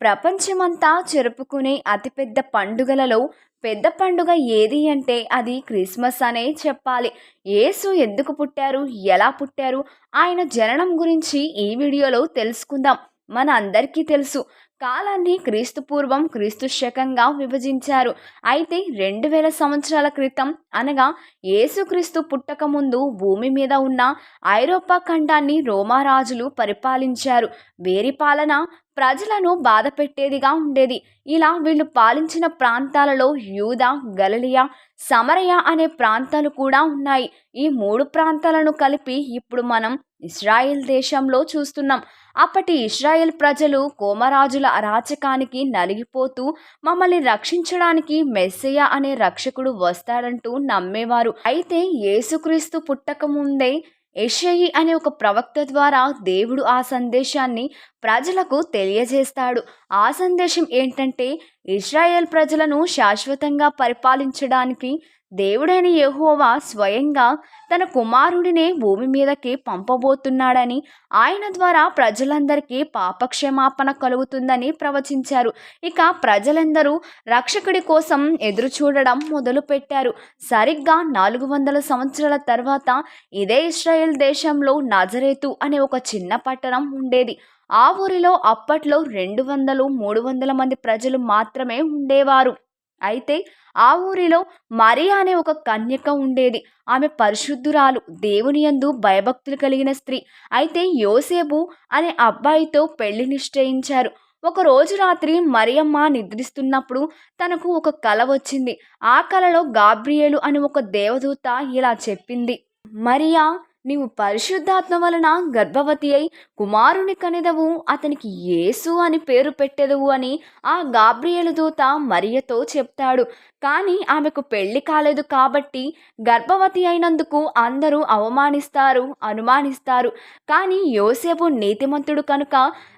ప్రపంచమంతా జరుపుకునే అతిపెద్ద పండుగలలో పెద్ద పండుగ ఏది అంటే అది క్రిస్మస్ అనే చెప్పాలి. యేసు ఎందుకు పుట్టారు? ఎలా పుట్టారు? ఆయన జననం గురించి ఈ వీడియోలో తెలుసుకుందాం. మన అందరికీ తెలుసు. కాలాన్ని క్రీస్తు పూర్వం క్రీస్తు శకంగా విభజించారు. అయితే రెండు వేల సంవత్సరాల క్రితం అనగా యేసుక్రీస్తు పుట్టక ముందు భూమి మీద ఉన్న ఐరోపా ఖండాన్ని రోమారాజులు పరిపాలించారు. వేరి పాలన ప్రజలను బాధ పెట్టేదిగా ఉండేది. ఇలా వీళ్ళు పాలించిన ప్రాంతాలలో యూద గలలియా సమరయ అనే ప్రాంతాలు కూడా ఉన్నాయి. ఈ మూడు ప్రాంతాలను కలిపి ఇప్పుడు మనం ఇస్రాయెల్ దేశంలో చూస్తున్నాం. అప్పటి ఇస్రాయెల్ ప్రజలు కోమరాజుల అరాచకానికి నలిగిపోతూ మమ్మల్ని రక్షించడానికి మెస్సయ అనే రక్షకుడు వస్తాడంటూ నమ్మేవారు. అయితే యేసుక్రీస్తు పుట్టక ముందే యెషయి అనే ఒక ప్రవక్త ద్వారా దేవుడు ఆ సందేశాన్ని ప్రజలకు తెలియజేస్తాడు. ఆ సందేశం ఏంటంటే ఇస్రాయేల్ ప్రజలను శాశ్వతంగా పరిపాలించడానికి దేవుడైన యహోవా స్వయంగా తన కుమారుడినే భూమి మీదకి పంపబోతున్నాడని ఆయన ద్వారా ప్రజలందరికీ పాపక్షమాపణ కలుగుతుందని ప్రవచించారు. ఇక ప్రజలందరూ రక్షకుడి కోసం ఎదురు చూడడం మొదలుపెట్టారు. సరిగ్గా నాలుగు వందల సంవత్సరాల తర్వాత ఇదే ఇస్రాయేల్ దేశంలో నజరేతు అనే ఒక చిన్న పట్టణం ఉండేది. ఆ ఊరిలో అప్పట్లో రెండు వందలు మూడు వందల మంది ప్రజలు మాత్రమే ఉండేవారు. అయితే ఆ ఊరిలో మరియా అనే ఒక కన్యక ఉండేది. ఆమె పరిశుద్ధురాలు దేవుని యందు భయభక్తులు కలిగిన స్త్రీ. అయితే యోసేబు అనే అబ్బాయితో పెళ్ళి నిశ్చయించారు. ఒక రోజు రాత్రి మరియమ్మ నిద్రిస్తున్నప్పుడు తనకు ఒక కల వచ్చింది. ఆ కలలో గాబ్రియేలు అని ఒక దేవదూత ఇలా చెప్పింది. మరియా నీవు పరిశుద్ధాత్మ వలన గర్భవతి అయి కుమారుని కనెదవు అతనికి యేసు అని పేరు పెట్టెదవు అని ఆ గాబ్రియలు దూత మరియతో చెప్తాడు. కానీ ఆమెకు పెళ్ళి కాలేదు కాబట్టి గర్భవతి అయినందుకు అందరూ అవమానిస్తారు అనుమానిస్తారు. కానీ యోసేపు నీతిమంతుడు కనుక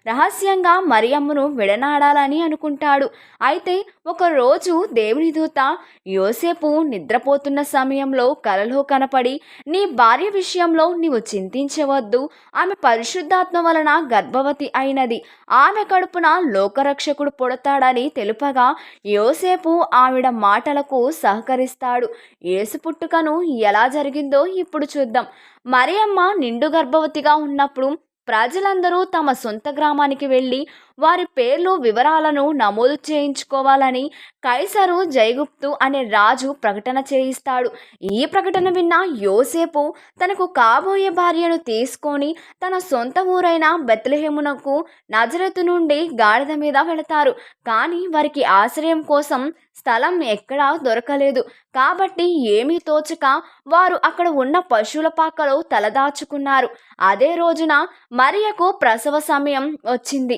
రహస్యంగా మరియమ్మను విడనాడాలని అనుకుంటాడు. అయితే ఒకరోజు దేవుని దూత యోసేపు నిద్రపోతున్న సమయంలో కలలో కనపడి నీ భార్య విషయం విషయంలో నీవు చింతించవద్దు. ఆమె పరిశుద్ధాత్మ వలన గర్భవతి అయినది. ఆమె కడుపున లోకరక్షకుడు పుడతాడని తెలుపగా యోసేపు ఆవిడ మాటలకు సహకరిస్తాడు. యేసు పుట్టుకను ఎలా జరిగిందో ఇప్పుడు చూద్దాం. మరియమ్మ నిండు గర్భవతిగా ఉన్నప్పుడు ప్రజలందరూ తమ సొంత గ్రామానికి వెళ్ళి వారి పేర్లు వివరాలను నమోదు చేయించుకోవాలని కైసరు జైగుప్తు అనే రాజు ప్రకటన చేయిస్తాడు. ఈ ప్రకటన విన్న యోసేపు తనకు కాబోయే భార్యను తీసుకొని తన సొంత ఊరైన బెత్లహేమునకు నజరతు నుండి గాడిద మీద వెళతారు. కానీ వారికి ఆశ్రయం కోసం స్థలం ఎక్కడా దొరకలేదు. కాబట్టి ఏమీ తోచక వారు అక్కడ ఉన్న పశువుల పాకలో తలదాచుకున్నారు. అదే రోజున మరియకు ప్రసవ సమయం వచ్చింది.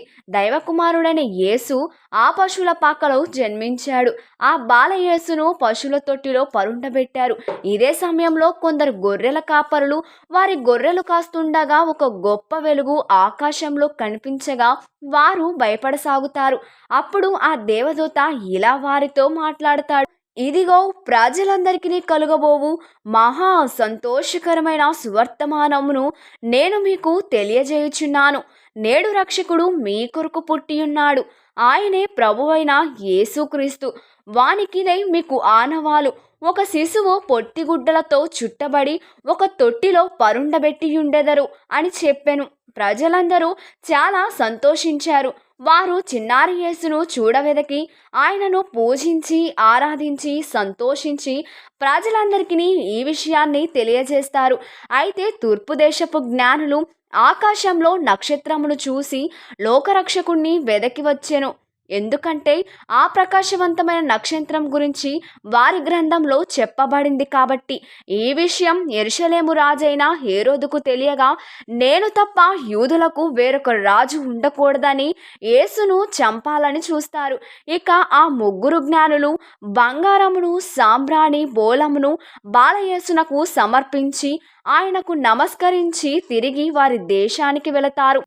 దేవకుమారుడైన యేసు ఆ పశువుల పాకలో జన్మించాడు. ఆ బాల యేసును పశువుల తొట్టిలో పరుండబెట్టారు. ఇదే సమయంలో కొందరు గొర్రెల కాపరులు వారి గొర్రెలు కాస్తుండగా ఒక గొప్ప వెలుగు ఆకాశంలో కనిపించగా వారు భయపడసాగుతారు. అప్పుడు ఆ దేవదూత ఇలా వారితో మాట్లాడతాడు. ఇదిగో ప్రజలందరికీ కలుగబోవు. మహా సంతోషకరమైన సువర్తమానమును నేను మీకు తెలియజేయుచున్నాను. నేడు రక్షకుడు మీ కొరకు పుట్టియున్నాడు. ఆయనే ప్రభువైన యేసుక్రీస్తు. వానికిదై మీకు ఆనవాలు. ఒక శిశువు పొట్టిగుడ్డలతో చుట్టబడి ఒక తొట్టిలో పరుండబెట్టియుండెదరు అని చెప్పెను. ప్రజలందరూ చాలా సంతోషించారు. వారు చిన్నారి యేసును చూడవెదకి ఆయనను పూజించి ఆరాధించి సంతోషించి ప్రజలందరికీ ఈ విషయాన్ని తెలియజేస్తారు. అయితే తూర్పు దేశపు జ్ఞానులు ఆకాశంలో నక్షత్రమును చూసి లోకరక్షకుణ్ణి వెదకి వచ్చెను. ఎందుకంటే ఆ ప్రకాశవంతమైన నక్షత్రం గురించి వారి గ్రంథంలో చెప్పబడింది కాబట్టి. ఈ విషయం ఎరుషలేము రాజైన హేరోదుకు తెలియగా నేను తప్ప యూదులకు వేరొక రాజు ఉండకూడదని యేసును చంపాలని చూస్తారు. ఇక ఆ ముగ్గురు జ్ఞానులు బంగారమును సాంబ్రాణి బోలమును బాలయేసునకు సమర్పించి ఆయనకు నమస్కరించి తిరిగి వారి దేశానికి వెళతారు.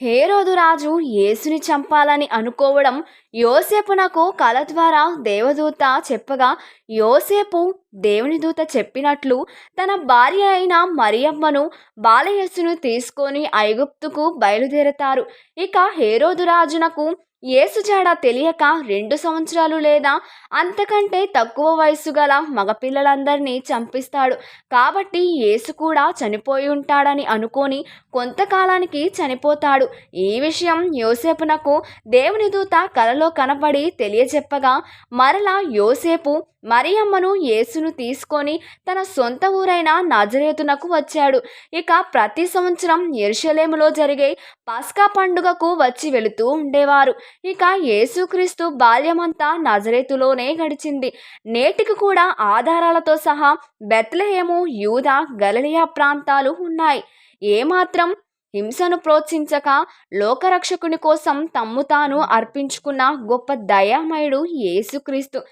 హేరోదు రాజు యేసుని చంపాలని అనుకోవడం యోసేపునకు కల ద్వారా దేవదూత చెప్పగా యోసేపు దేవుని దూత చెప్పినట్లు తన భార్య అయిన మరియమ్మను బాలయస్సును తీసుకొని ఐగుప్తుకు బయలుదేరతారు. ఇక హేరోదు రాజునకు యేసు జాడ తెలియక రెండు సంవత్సరాలు లేదా అంతకంటే తక్కువ వయసు గల మగపిల్లలందరినీ చంపిస్తాడు. కాబట్టి యేసు కూడా చనిపోయి ఉంటాడని అనుకొని కొంతకాలానికి చనిపోతాడు. ఈ విషయం యోసేపునకు దేవుని దూత కలలో కనపడి తెలియజెప్పగా మరలా యోసేపు మరియమ్మను యేసును తీసుకొని తన సొంత ఊరైన నజరేతునకు వచ్చాడు. ఇక ప్రతి సంవత్సరం ఎరుషలేములో జరిగే పస్కా పండుగకు వచ్చి వెళుతూ ఉండేవారు. ఇక యేసుక్రీస్తు బాల్యమంతా నజరేతులోనే గడిచింది. నేటికి కూడా ఆధారాలతో సహా బెత్లహేము యూద గలలియా ప్రాంతాలు ఉన్నాయి. ఏమాత్రం హింసను ప్రోత్సహించక లోకరక్షకుని కోసం తమ్ము తాను అర్పించుకున్న గొప్ప దయామయుడు యేసుక్రీస్తు.